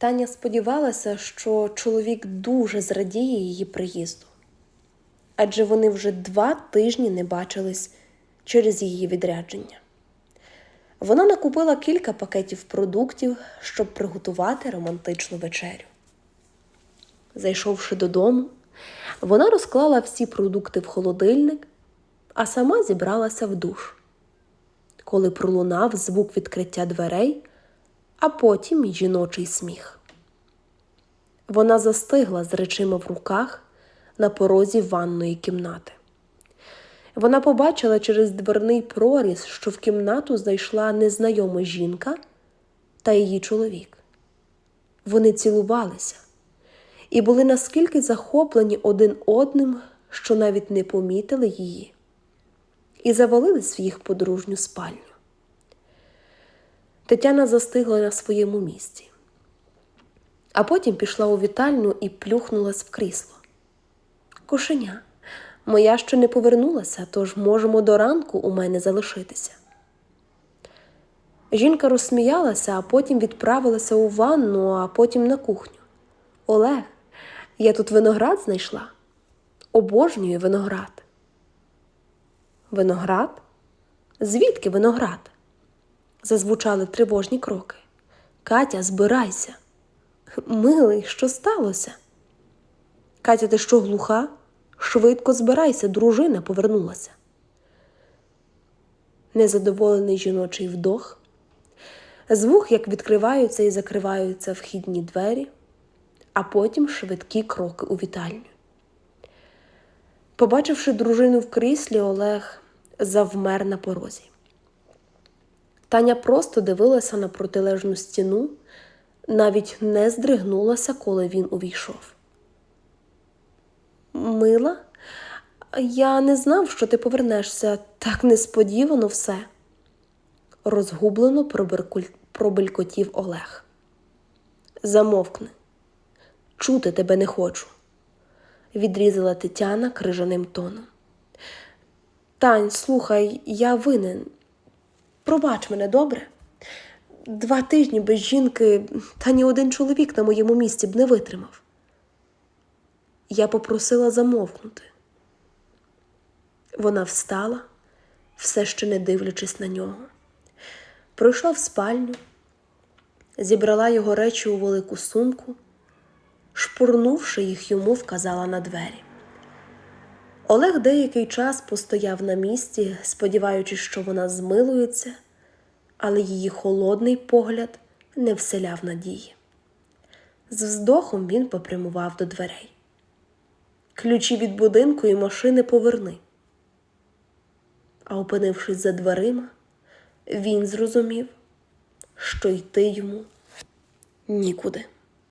Таня сподівалася, що чоловік дуже зрадіє її приїзду, адже вони вже два тижні не бачились через її відрядження. Вона накупила кілька пакетів продуктів, щоб приготувати романтичну вечерю. Зайшовши додому, вона розклала всі продукти в холодильник, а сама зібралася в душ. Коли пролунав звук відкриття дверей, а потім жіночий сміх. Вона застигла з речима в руках на порозі ванної кімнати. Вона побачила через дверний проріз, що в кімнату зайшла незнайома жінка та її чоловік. Вони цілувалися і були наскільки захоплені один одним, що навіть не помітили її, і завалились в їх подружню спальню. Тетяна застигла на своєму місці, а потім пішла у вітальню і плюхнулась в крісло. Кошеня, моя ще не повернулася, тож можемо до ранку у мене залишитися. Жінка розсміялася, а потім відправилася у ванну, а потім на кухню. Олег, я тут виноград знайшла. Обожнюю виноград. Виноград? Звідки виноград? Зазвучали тривожні кроки. Катя, збирайся. Милий, що сталося? Катя, ти що глуха? Швидко збирайся, дружина повернулася. Незадоволений жіночий вдох, звук, як відкриваються і закриваються вхідні двері, а потім швидкі кроки у вітальню. Побачивши дружину в кріслі, Олег завмер на порозі. Таня просто дивилася на протилежну стіну, навіть не здригнулася, коли він увійшов. Мила, я не знав, що ти повернешся так несподівано все, розгублено пробелькотів Олег. Замовкни, чути тебе не хочу, відрізала Тетяна крижаним тоном. Тань, слухай, я винен. Пробач мене добре. Два тижні без жінки та ні один чоловік на моєму місці б не витримав. Я попросила замовкнути. Вона встала, все ще не дивлячись на нього, пройшла в спальню, зібрала його речі у велику сумку, шпурнувши їх йому, вказала на двері. Олег деякий час постояв на місці, сподіваючись, що вона змилується, але її холодний погляд не вселяв надії. З вздохом він попрямував до дверей. Ключі від будинку і машини поверни. А опинившись за дверима, він зрозумів, що йти йому нікуди.